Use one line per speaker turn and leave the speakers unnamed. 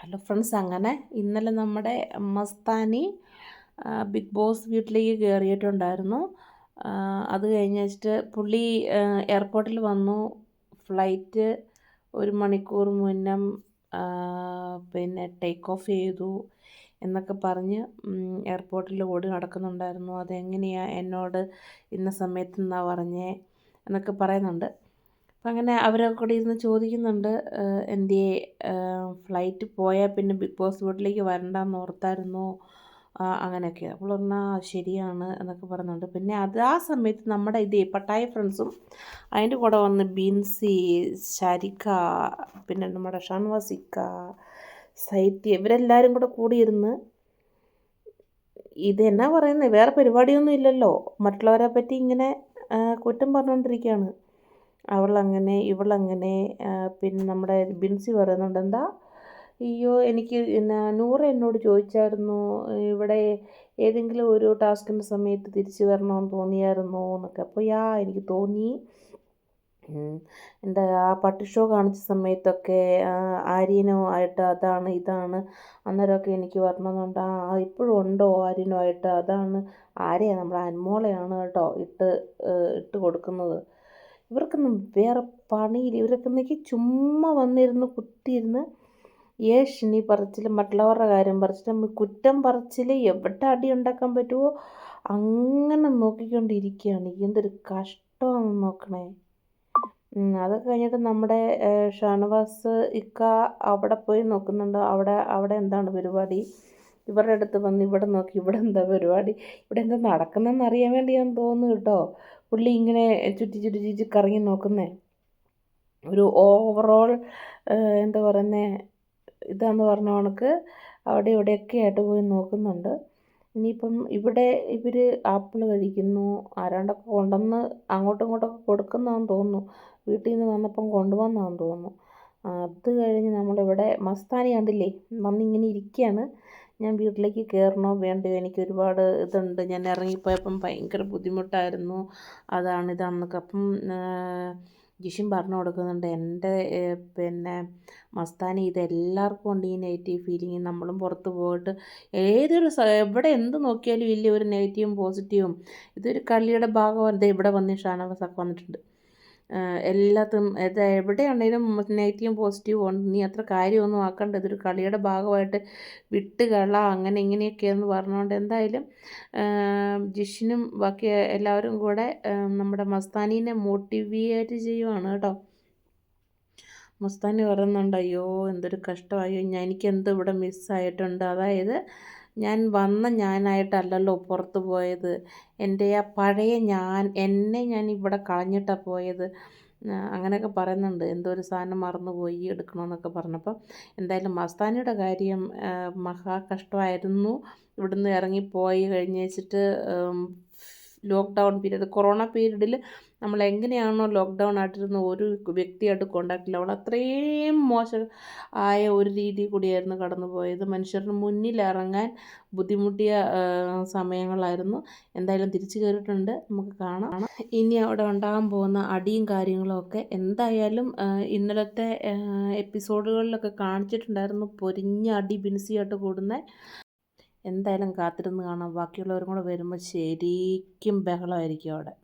Hello friends അങ്ങനെ ഇന്നലെ നമ്മുടെ മസ്താനി ബിഗ് ബോസ് വീട്ടിലേക്ക് കയറിയിട്ടുണ്ടായിരുന്നു അത് കഴിഞ്ഞ് വെച്ചിട്ട് പുള്ളി എയർപോർട്ടിൽ വന്നു. ഫ്ലൈറ്റ് ഒരു മണിക്കൂർ മുന്നം പിന്നെ ടേക്ക് ഓഫ് ചെയ്തു എന്നൊക്കെ പറഞ്ഞ് എയർപോർട്ടിൽ ഓടി നടക്കുന്നുണ്ടായിരുന്നു. അതെങ്ങനെയാണ് എന്നോട് ഇന്ന സമയത്ത് എന്നാ പറഞ്ഞേ എന്നൊക്കെ പറയുന്നുണ്ട്. അങ്ങനെ അവരൊക്കെ കൂടെ ഇരുന്ന് ചോദിക്കുന്നുണ്ട് എന്തിയെ ഫ്ലൈറ്റ് പോയാൽ പിന്നെ ബിഗ് ബോസ് വീട്ടിലേക്ക് വരണ്ടെന്ന് ഓർത്തായിരുന്നു? അങ്ങനെയൊക്കെ. അപ്പോൾ പറഞ്ഞാൽ ശരിയാണ് എന്നൊക്കെ പറയുന്നുണ്ട് പിന്നെ അത് ആ സമയത്ത് നമ്മുടെ ഇത് പട്ടായ ഫ്രണ്ട്സും അതിന്റെ കൂടെ വന്ന് ബിൻസി ശരിക പിന്നെ നമ്മുടെ ഷൺവസിക്ക സൈത്യ ഇവരെല്ലാവരും കൂടെ കൂടിയിരുന്ന് ഇത് എന്നാ പറയുന്നത് വേറെ പരിപാടിയൊന്നും ഇല്ലല്ലോ. മറ്റുള്ളവരെ പറ്റി ഇങ്ങനെ കുറ്റം പറഞ്ഞുകൊണ്ടിരിക്കുകയാണ് അവളങ്ങനെ ഇവളങ്ങനെ പിന്നെ നമ്മുടെ ബിൻസി പറയുന്നുണ്ട് എന്താ? അയ്യോ എനിക്ക് എന്നാ നൂറ് എന്നോട് ചോദിച്ചായിരുന്നു ഇവിടെ ഏതെങ്കിലും ഒരു ടാസ്കിന്റെ സമയത്ത് തിരിച്ചു വരണമെന്ന് തോന്നിയായിരുന്നോ? എന്നൊക്കെ. അപ്പോൾ യാ എനിക്ക് തോന്നി. എന്താ ആ പട്ടി ഷോ കാണിച്ച സമയത്തൊക്കെ ആര്യനോ ആയിട്ട് അതാണ് ഇതാണ് അന്നേരമൊക്കെ എനിക്ക് വരണമെന്നുണ്ട്. ആ ഇപ്പോഴും ഉണ്ടോ ആര്യനോ ആയിട്ട്? അതാണ് ആരെയാണ് നമ്മുടെ അന്മോളയാണ് കേട്ടോ ഇട്ട് ഇട്ട് കൊടുക്കുന്നത്. ഇവർക്കൊന്നും വേറെ പണിയില്ല. ഇവരൊക്കെ ചുമ്മാ വന്നിരുന്ന് കുത്തിയിരുന്ന് ഏഷിനി പറച്ചിൽ മറ്റുള്ളവരുടെ കാര്യം പറച്ചിൽ കുറ്റം പറച്ചിൽ എവിടെ അടി ഉണ്ടാക്കാൻ പറ്റുമോ അങ്ങനെ നോക്കിക്കൊണ്ടിരിക്കുകയാണ്. എന്തൊരു കഷ്ടമാണെന്ന് നോക്കണേ. അതൊക്കെ കഴിഞ്ഞിട്ട് നമ്മുടെ ഷാനവാസ് ഇക്ക അവിടെ പോയി നോക്കുന്നുണ്ട്. അവിടെ അവിടെ എന്താണ് പരിപാടി? ഇവരുടെ അടുത്ത് വന്ന് ഇവിടെ നോക്കി ഇവിടെ എന്താ പരിപാടി? ഇവിടെ എന്താ നടക്കുന്നതെന്ന് അറിയാൻ വേണ്ടിയാന്ന് തോന്നുന്നു കേട്ടോ. പുള്ളി ഇങ്ങനെ ചുറ്റി ചുറ്റി ചുറ്റി കറങ്ങി നോക്കുന്നേ. ഒരു ഓവറോൾ എന്താ പറയുന്നത് ഇതാന്ന് പറഞ്ഞ കണക്ക് അവിടെ ഇവിടെയൊക്കെ ആയിട്ട് പോയി നോക്കുന്നുണ്ട്. ഇനിയിപ്പം ഇവിടെ ഇവർ ആപ്പിൾ കഴിക്കുന്നു ആരാണ്ടൊക്കെ കൊണ്ടുവന്ന് അങ്ങോട്ടും ഇങ്ങോട്ടൊക്കെ കൊടുക്കുന്നതാണെന്ന് തോന്നുന്നു. വീട്ടിൽ നിന്ന് വന്നപ്പം കൊണ്ടുവന്നതാണെന്ന് തോന്നുന്നു. അത് കഴിഞ്ഞ് നമ്മളിവിടെ മസ്താനി കണ്ടില്ലേ വന്നിങ്ങനെ ഇരിക്കുകയാണ്. ഞാൻ വീട്ടിലേക്ക് കയറണോ വേണ്ടയോ? എനിക്ക് ഒരുപാട് ഇതുണ്ട്. ഞാൻ ഇറങ്ങിപ്പോയപ്പം ഭയങ്കര ബുദ്ധിമുട്ടായിരുന്നു. അതാണ് ഇതാണെന്നൊക്കെ. അപ്പം ജിഷിൻ പറഞ്ഞു കൊടുക്കുന്നുണ്ട്. എന്റെ പിന്നെ മസ്താനി ഇത് എല്ലാവർക്കും ഉണ്ട് ഈ നെഗറ്റീവ് ഫീലിംഗ്. നമ്മളും പുറത്ത് പോയിട്ട് ഏതൊരു എവിടെ എന്ത് നോക്കിയാലും ഇല്ല ഒരു നെഗറ്റീവും പോസിറ്റീവും. ഇതൊരു കളിയുടെ ഭാഗമാണ് ഇവിടെ വന്ന് ഷാനവാസൊക്കെ വന്നിട്ടുണ്ട്. എല്ലാത്തും എവിടെയാണെങ്കിലും നെഗറ്റീവും പോസിറ്റീവും ഉണ്ട്. നീ അത്ര കാര്യമൊന്നും ആക്കണ്ട. ഇതൊരു കളിയുടെ ഭാഗമായിട്ട് വിട്ട് കള അങ്ങനെ ഇങ്ങനെയൊക്കെയെന്ന് പറഞ്ഞുകൊണ്ട് എന്തായാലും ജിഷിനും ബാക്കി എല്ലാവരും കൂടെ നമ്മുടെ മസ്താനീനെ മോട്ടിവേറ്റ് ചെയ്യുവാണ് കേട്ടോ. മസ്താനി പറയുന്നുണ്ട് അയ്യോ എന്തൊരു കഷ്ടമായോ ഞാൻ എനിക്ക് എന്ത് ഇവിടെ മിസ്സായിട്ടുണ്ട് അതായത് ഞാൻ വന്ന ഞാനായിട്ടല്ലല്ലോ പുറത്ത് പോയത്. എന്റെ ആ പഴയ ഞാൻ എന്നെ ഞാൻ ഇവിടെ കളഞ്ഞിട്ടാണ് പോയത്. അങ്ങനെയൊക്കെ പറയുന്നുണ്ട്. എന്തോ ഒരു സാധനം മറന്നുപോയി എടുക്കണമെന്നൊക്കെ പറഞ്ഞപ്പോൾ എന്തായാലും മസ്താനിയുടെ കാര്യം മഹാ കഷ്ടമായിരുന്നു ഇവിടുന്ന് ഇറങ്ങിപ്പോയി കഴിഞ്ഞ് വെച്ചിട്ട് ലോക്ക്ഡൗൺ പീരീഡ് കൊറോണ പീരീഡിൽ നമ്മൾ എങ്ങനെയാണോ ലോക്ക്ഡൗൺ ആയിട്ടിരുന്ന ഒരു വ്യക്തിയായിട്ട് കോണ്ടാക്റ്റില്ല അവൾ അത്രയും മോശം ആയ ഒരു രീതി കൂടിയായിരുന്നു കടന്നുപോയത്. മനുഷ്യരുടെ മുന്നിൽ ഇറങ്ങാൻ ബുദ്ധിമുട്ടിയ സമയങ്ങളായിരുന്നു. എന്തായാലും തിരിച്ചു കയറിയിട്ടുണ്ട് നമുക്ക് കാണാം. ഇനി അവിടെ ഉണ്ടാകാൻ പോകുന്ന അടിയും കാര്യങ്ങളും ഒക്കെ എന്തായാലും ഇന്നലത്തെ എപ്പിസോഡുകളിലൊക്കെ കാണിച്ചിട്ടുണ്ടായിരുന്നു പൊരിഞ്ഞ അടി ബിൻസിയായിട്ട് കൂടുന്ന എന്തായാലും കാത്തിരുന്ന് കാണാം. ബാക്കിയുള്ളവരും കൂടെ വരുമ്പോൾ ശരിക്കും ബഹളമായിരിക്കും അവിടെ.